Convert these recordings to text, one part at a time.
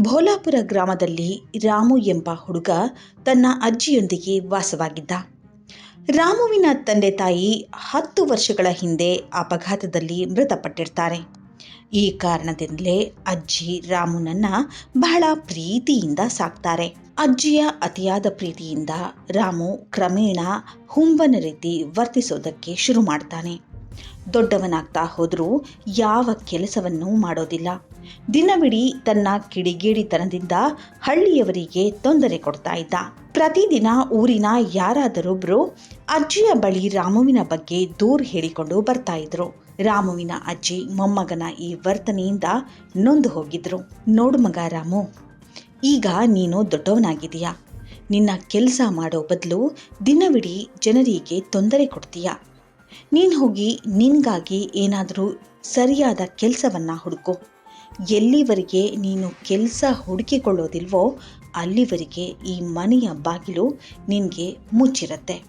ಭೋಲಾಪುರ ಗ್ರಾಮದಲ್ಲಿ ರಾಮು ಎಂಬ ಹುಡುಗ ತನ್ನ ಅಜ್ಜಿಯೊಂದಿಗೆ ವಾಸವಾಗಿದ್ದ. ರಾಮುವಿನ ತಂದೆ ತಾಯಿ ಹತ್ತು ವರ್ಷಗಳ ಹಿಂದೆ ಅಪಘಾತದಲ್ಲಿ ಮೃತಪಟ್ಟಿರ್ತಾರೆ. ಈ ಕಾರಣದಿಂದಲೇ ಅಜ್ಜಿ ರಾಮುನನ್ನ ಬಹಳ ಪ್ರೀತಿಯಿಂದ ಸಾಕ್ತಾರೆ. ಅಜ್ಜಿಯ ಅತಿಯಾದ ಪ್ರೀತಿಯಿಂದ ರಾಮು ಕ್ರಮೇಣ ಹುಂಬನ ರೀತಿ ವರ್ತಿಸೋದಕ್ಕೆ ಶುರು ಮಾಡ್ತಾನೆ. ದೊಡ್ಡವನಾಗ್ತಾ ಹೋದರೂ ಯಾವ ಕೆಲಸವನ್ನೂ ಮಾಡೋದಿಲ್ಲ. ದಿನವಿಡೀ ತನ್ನ ಕಿಡಿಗೇಡಿತನದಿಂದ ಹಳ್ಳಿಯವರಿಗೆ ತೊಂದರೆ ಕೊಡ್ತಾ ಇದ್ದ. ಪ್ರತಿದಿನ ಊರಿನ ಯಾರಾದರೊಬ್ಬರು ಅಜ್ಜಿಯ ಬಳಿ ರಾಮುವಿನ ಬಗ್ಗೆ ದೂರು ಹೇಳಿಕೊಂಡು ಬರ್ತಾ ಇದ್ರು. ರಾಮುವಿನ ಅಜ್ಜಿ ಮೊಮ್ಮಗನ ಈ ವರ್ತನೆಯಿಂದ ನೊಂದು ಹೋಗಿದ್ರು. ನೋಡು ಮಗ ರಾಮು, ಈಗ ನೀನು ದೊಡ್ಡವನಾಗಿದೀಯಾ ನಿನ್ನ ಕೆಲಸ ಮಾಡೋ ಬದಲು ದಿನವಿಡೀ ಜನರಿಗೆ ತೊಂದರೆ ಕೊಡ್ತೀಯ? ನೀನು ಹೋಗಿ ನಿನಗಾಗಿ ಏನಾದರೂ ಸರಿಯಾದ ಕೆಲಸವನ್ನು ಹುಡುಕು. ಎಲ್ಲಿವರೆಗೆ ನೀನು ಕೆಲಸ ಹುಡುಕಿಕೊಳ್ಳೋದಿಲ್ವೋ ಅಲ್ಲಿವರೆಗೆ ಈ ಮನೆಯ ಬಾಗಿಲು ನಿನಗೆ ಮುಚ್ಚಿರುತ್ತೆ.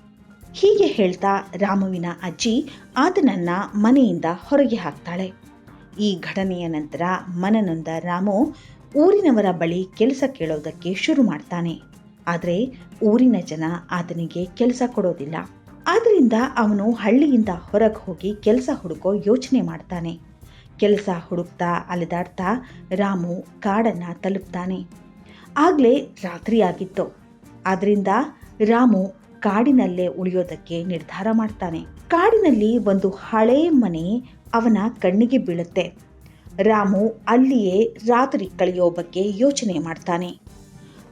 ಹೀಗೆ ಹೇಳ್ತಾ ರಾಮುವಿನ ಅಜ್ಜಿ ಆತನನ್ನು ಮನೆಯಿಂದ ಹೊರಗೆ ಹಾಕ್ತಾಳೆ. ಈ ಘಟನೆಯ ನಂತರ ಮನನೊಂದ ರಾಮು ಊರಿನವರ ಬಳಿ ಕೆಲಸ ಕೇಳೋದಕ್ಕೆ ಶುರು ಮಾಡ್ತಾನೆ. ಆದರೆ ಊರಿನ ಜನ ಆತನಿಗೆ ಕೆಲಸ ಕೊಡೋದಿಲ್ಲ. ಆದ್ದರಿಂದ ಅವನು ಹಳ್ಳಿಯಿಂದ ಹೊರಗೆ ಹೋಗಿ ಕೆಲಸ ಹುಡುಕೋ ಯೋಚನೆ ಮಾಡ್ತಾನೆ. ಕೆಲಸ ಹುಡುಕ್ತಾ ಅಲೆದಾಡ್ತಾ ರಾಮು ಕಾಡನ್ನು ತಲುಪ್ತಾನೆ. ಆಗಲೇ ರಾತ್ರಿ ಆಗಿತ್ತು. ಆದ್ದರಿಂದ ರಾಮು ಕಾಡಿನಲ್ಲೇ ಉಳಿಯೋದಕ್ಕೆ ನಿರ್ಧಾರ ಮಾಡ್ತಾನೆ. ಕಾಡಿನಲ್ಲಿ ಒಂದು ಹಳೇ ಮನೆ ಅವನ ಕಣ್ಣಿಗೆ ಬೀಳುತ್ತೆ. ರಾಮು ಅಲ್ಲಿಯೇ ರಾತ್ರಿ ಕಳೆಯೋ ಬಗ್ಗೆ ಯೋಚನೆ ಮಾಡ್ತಾನೆ.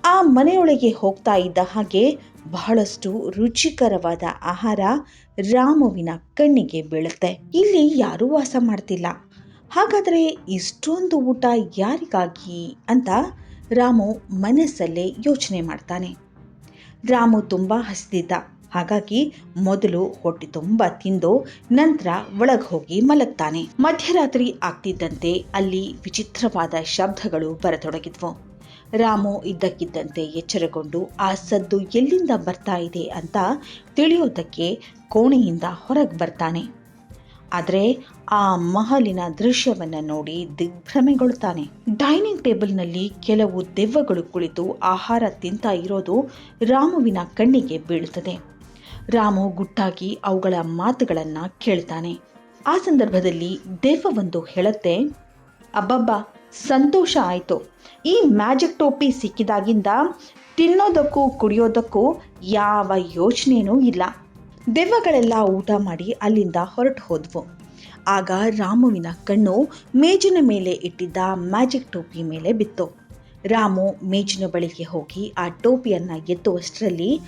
ಆ ಮನೆಯೊಳಗೆ ಹೋಗ್ತಾ ಇದ್ದ ಹಾಗೆ ಬಹಳಷ್ಟು ರುಚಿಕರವಾದ ಆಹಾರ ರಾಮುವಿನ ಕಣ್ಣಿಗೆ ಬೀಳುತ್ತೆ. ಇಲ್ಲಿ ಯಾರೂ ವಾಸ ಮಾಡ್ತಿಲ್ಲ. ಹಾಗಾದರೆ ಇಷ್ಟೊಂದು ಊಟ ಯಾರಿಗಾಗಿ ಅಂತ ರಾಮು ಮನಸ್ಸಲ್ಲೇ ಯೋಚನೆ ಮಾಡ್ತಾನೆ. ರಾಮು ತುಂಬ ಹಸಿದಿದ್ದ. ಹಾಗಾಗಿ ಮೊದಲು ಹೊಟ್ಟೆ ತುಂಬ ತಿಂದು ನಂತರ ಒಳಗೆ ಹೋಗಿ ಮಲಗ್ತಾನೆ. ಮಧ್ಯರಾತ್ರಿ ಆಗ್ತಿದ್ದಂತೆ ಅಲ್ಲಿ ವಿಚಿತ್ರವಾದ ಶಬ್ದಗಳು ಬರತೊಡಗಿದ್ವು. ರಾಮು ಇದ್ದಕ್ಕಿದ್ದಂತೆ ಎಚ್ಚರಗೊಂಡು, ಆ ಸದ್ದು ಎಲ್ಲಿಂದ ಬರ್ತಾ ಇದೆ? ಅಂತ ತಿಳಿಯೋದಕ್ಕೆ ಕೋಣೆಯಿಂದ ಹೊರಗೆ ಬರ್ತಾನೆ. ಆದರೆ ಆ ಮಹಲಿನ ದೃಶ್ಯವನ್ನು ನೋಡಿ ದಿಗ್ಭ್ರಮೆಗೊಳ್ತಾನೆ ಡೈನಿಂಗ್ ಟೇಬಲ್ನಲ್ಲಿ ಕೆಲವು ದೆವ್ವಗಳು ಕುಳಿತು ಆಹಾರ ತಿಂತಾ ಇರೋದು ರಾಮುವಿನ ಕಣ್ಣಿಗೆ ಬೀಳುತ್ತದೆ. ರಾಮು ಗುಟ್ಟಾಗಿ ಅವುಗಳ ಮಾತುಗಳನ್ನು ಕೇಳ್ತಾನೆ. ಆ ಸಂದರ್ಭದಲ್ಲಿ ದೆವ್ವವೊಂದು ಹೇಳುತ್ತೆ, ಅಬ್ಬಬ್ಬ, ಸಂತೋಷ ಆಯಿತು. ಈ ಮ್ಯಾಜಿಕ್ ಟೋಪಿ ಸಿಕ್ಕಿದಾಗಿಂದ ತಿನ್ನೋದಕ್ಕೂ ಕುಡಿಯೋದಕ್ಕೂ ಯಾವ ಯೋಚನೆಯೂ ಇಲ್ಲ. ದೆವ್ವಗಳೆಲ್ಲ ಊಟ ಮಾಡಿ ಅಲ್ಲಿಂದ ಹೊರಟು ಹೋದ್ವು. ಆಗ ರಾಮುವಿನ ಕಣ್ಣು ಮೇಜಿನ ಮೇಲೆ ಇಟ್ಟಿದ್ದ ಮ್ಯಾಜಿಕ್ ಟೋಪಿ ಮೇಲೆ ಬಿತ್ತು. ರಾಮು ಮೇಜಿನ ಬಳಿಗೆ ಹೋಗಿ ಆ ಟೋಪಿಯನ್ನು ಎತ್ತುವಷ್ಟರಲ್ಲಿ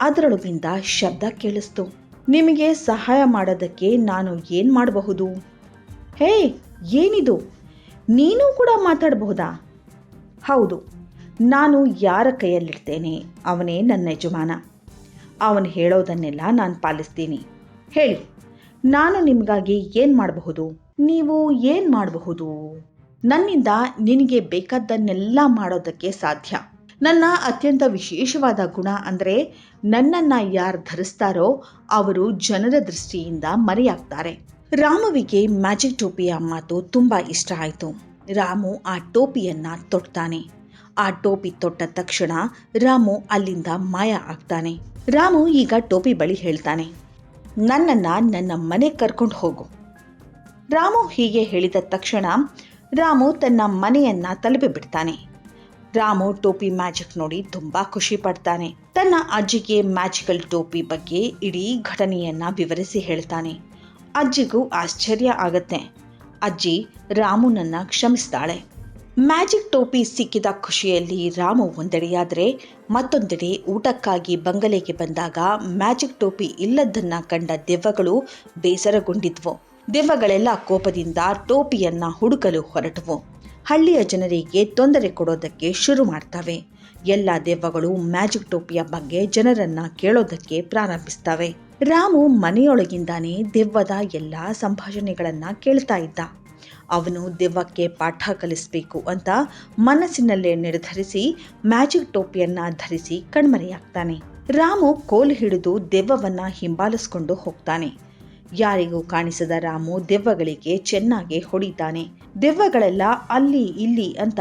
ಅದರೊಳಗಿಂದ ಶಬ್ದ ಕೇಳಿಸ್ತು. ನಿಮಗೆ ಸಹಾಯ ಮಾಡೋದಕ್ಕೆ ನಾನು ಏನು ಮಾಡಬಹುದು? ಹೇ, ಏನಿದು? ನೀನು ಕೂಡ ಮಾತಾಡಬಹುದಾ? ಹೌದು, ನಾನು ಯಾರ ಕೈಯಲ್ಲಿರ್ತೇನೆ ಅವನೇ ನನ್ನ ಯಜಮಾನ. ಅವನು ಹೇಳೋದನ್ನೆಲ್ಲ ನಾನು ಪಾಲಿಸ್ತೀನಿ. ಹೇಳಿ, ನಾನು ನಿಮಗಾಗಿ ಏನು ಮಾಡಬಹುದು? ನೀವು ಏನು ಮಾಡಬಹುದು? ನನ್ನಿಂದ ನಿನಗೆ ಬೇಕಾದ್ದನ್ನೆಲ್ಲ ಮಾಡೋದಕ್ಕೆ ಸಾಧ್ಯ. ನನ್ನ ಅತ್ಯಂತ ವಿಶೇಷವಾದ ಗುಣ ಅಂದರೆ ನನ್ನನ್ನು ಯಾರು ಧರಿಸ್ತಾರೋ ಅವರು ಜನರ ದೃಷ್ಟಿಯಿಂದ ಮರೆಯಾಗ್ತಾರೆ. ರಾಮುವಿಗೆ ಮ್ಯಾಜಿಕ್ ಟೋಪಿಯ ಮಾತು ತುಂಬ ಇಷ್ಟ ಆಯಿತು. ರಾಮು ಆ ಟೋಪಿಯನ್ನು ತೊಡ್ತಾನೆ ಆ ಟೋಪಿ ತೊಟ್ಟ ತಕ್ಷಣ ರಾಮು ಅಲ್ಲಿಂದ ಮಾಯ ಆಗ್ತಾನೆ. ರಾಮು ಈಗ ಟೋಪಿ ಬಳಿ ಹೇಳ್ತಾನೆ, ನನ್ನನ್ನು ನನ್ನ ಮನೆ ಕರ್ಕೊಂಡು ಹೋಗು. ರಾಮು ಹೀಗೆ ಹೇಳಿದ ತಕ್ಷಣ ರಾಮು ತನ್ನ ಮನೆಯನ್ನ ತಲುಪಿಬಿಡ್ತಾನೆ ರಾಮು ಟೋಪಿ ಮ್ಯಾಜಿಕ್ ನೋಡಿ ತುಂಬ ಖುಷಿ ಪಡ್ತಾನೆ. ತನ್ನ ಅಜ್ಜಿಗೆ ಮ್ಯಾಜಿಕಲ್ ಟೋಪಿ ಬಗ್ಗೆ ಇಡೀ ಘಟನೆಯನ್ನ ವಿವರಿಸಿ ಹೇಳ್ತಾನೆ. ಅಜ್ಜಿಗೂ ಆಶ್ಚರ್ಯ ಆಗತ್ತೆ. ಅಜ್ಜಿ ರಾಮುನನ್ನ ಕ್ಷಮಿಸ್ತಾಳೆ. ಮ್ಯಾಜಿಕ್ ಟೋಪಿ ಸಿಕ್ಕಿದ ಖುಷಿಯಲ್ಲಿ ರಾಮು ಒಂದೆಡೆಯಾದರೆ ಮತ್ತೊಂದೆಡೆ ಊಟಕ್ಕಾಗಿ ಬಂಗಲೆಗೆ ಬಂದಾಗ ಮ್ಯಾಜಿಕ್ ಟೋಪಿ ಇಲ್ಲದನ್ನ ಕಂಡ ದೆವ್ವಗಳು ಬೇಸರಗೊಂಡಿದ್ವು. ದೆವ್ವಗಳೆಲ್ಲ ಕೋಪದಿಂದ ಟೋಪಿಯನ್ನ ಹುಡುಕಲು ಹೊರಟವು. ಹಳ್ಳಿಯ ಜನರಿಗೆ ತೊಂದರೆ ಕೊಡೋದಕ್ಕೆ ಶುರು ಮಾಡ್ತವೆ. ಎಲ್ಲ ದೆವ್ವಗಳು ಮ್ಯಾಜಿಕ್ ಟೋಪಿಯ ಬಗ್ಗೆ ಜನರನ್ನ ಕೇಳೋದಕ್ಕೆ ಪ್ರಾರಂಭಿಸ್ತವೆ. ರಾಮು ಮನೆಯೊಳಗಿಂದಾನೇ ದೆವ್ವದ ಎಲ್ಲ ಸಂಭಾಷಣೆಗಳನ್ನ ಕೇಳ್ತಾ ಇದ್ದ. ಅವನು ದೆವ್ವಕ್ಕೆ ಪಾಠ ಕಲಿಸಬೇಕು ಅಂತ ಮನಸ್ಸಿನಲ್ಲೇ ನಿರ್ಧರಿಸಿ ಮ್ಯಾಜಿಕ್ ಟೋಪಿಯನ್ನ ಧರಿಸಿ ಕಣ್ಮರೆಯಾಗ್ತಾನೆ. ರಾಮು ಕೋಲು ಹಿಡಿದು ದೆವ್ವವನ್ನ ಹಿಂಬಾಲಿಸ್ಕೊಂಡು ಹೋಗ್ತಾನೆ. ಯಾರಿಗೂ ಕಾಣಿಸದ ರಾಮು ದೆವ್ವಗಳಿಗೆ ಚೆನ್ನಾಗಿ ಹೊಡಿತಾನೆ. ದೆವ್ವಗಳೆಲ್ಲ ಅಲ್ಲಿ ಇಲ್ಲಿ ಅಂತ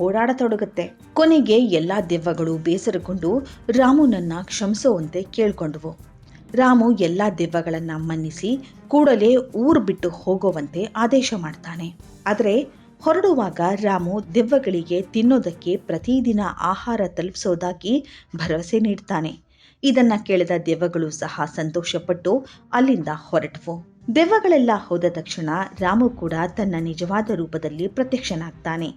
ಓಡಾಡತೊಡಗುತ್ತೆ. ಕೊನೆಗೆ ಎಲ್ಲಾ ದೆವ್ವಗಳು ಬೇಸರಗೊಂಡು ರಾಮುನನ್ನ ಕ್ಷಮಿಸುವಂತೆ ಕೇಳ್ಕೊಂಡವು. ರಾಮು ಎಲ್ಲ ದೆವ್ವಗಳನ್ನ ಮನ್ನಿಸಿ ಕೂಡಲೇ ಊರು ಬಿಟ್ಟು ಹೋಗುವಂತೆ ಆದೇಶ ಮಾಡ್ತಾನೆ. ಆದರೆ ಹೊರಡುವಾಗ ರಾಮು ದೆವ್ವಗಳಿಗೆ ತಿನ್ನೋದಕ್ಕೆ ಪ್ರತಿದಿನ ಆಹಾರ ತಲುಪಿಸೋದಾಗಿ ಭರವಸೆ ನೀಡ್ತಾನೆ. ಇದನ್ನ ಕೇಳಿದ ದೆವ್ವಗಳು ಸಹ ಸಂತೋಷಪಟ್ಟು ಅಲ್ಲಿಂದ ಹೊರಟವು. ದೆವ್ವಗಳೆಲ್ಲ ಹೋದ ತಕ್ಷಣ ರಾಮು ಕೂಡ ತನ್ನ ನಿಜವಾದ ರೂಪದಲ್ಲಿ ಪ್ರತ್ಯಕ್ಷನಾಗ್ತಾನೆ.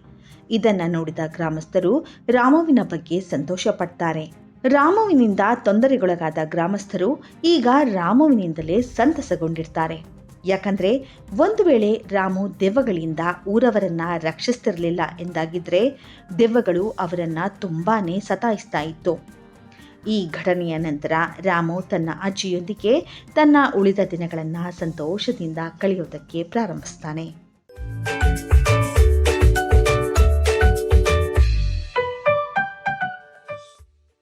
ಇದನ್ನ ನೋಡಿದ ಗ್ರಾಮಸ್ಥರು ರಾಮುವಿನ ಬಗ್ಗೆ ಸಂತೋಷ ಪಡ್ತಾರೆ ರಾಮುವಿನಿಂದ ತೊಂದರೆಗೊಳಗಾದ ಗ್ರಾಮಸ್ಥರು ಈಗ ರಾಮುವಿನಿಂದಲೇ ಸಂತಸಗೊಂಡಿರ್ತಾರೆ. ಯಾಕಂದ್ರೆ ಒಂದು ವೇಳೆ ರಾಮು ದೆವ್ವಗಳಿಂದ ಊರವರನ್ನ ರಕ್ಷಿಸ್ತಿರಲಿಲ್ಲ ಎಂದಾಗಿದ್ರೆ ದೆವ್ವಗಳು ಅವರನ್ನ ತುಂಬಾನೇ ಸತಾಯಿಸ್ತಾ ಇತ್ತು. ಈ ಘಟನೆಯ ನಂತರ ರಾಮು ತನ್ನ ಅಜ್ಜಿಯೊಂದಿಗೆ ತನ್ನ ಉಳಿದ ದಿನಗಳನ್ನು ಸಂತೋಷದಿಂದ ಕಳೆಯೋದಕ್ಕೆ ಪ್ರಾರಂಭಿಸ್ತಾನೆ.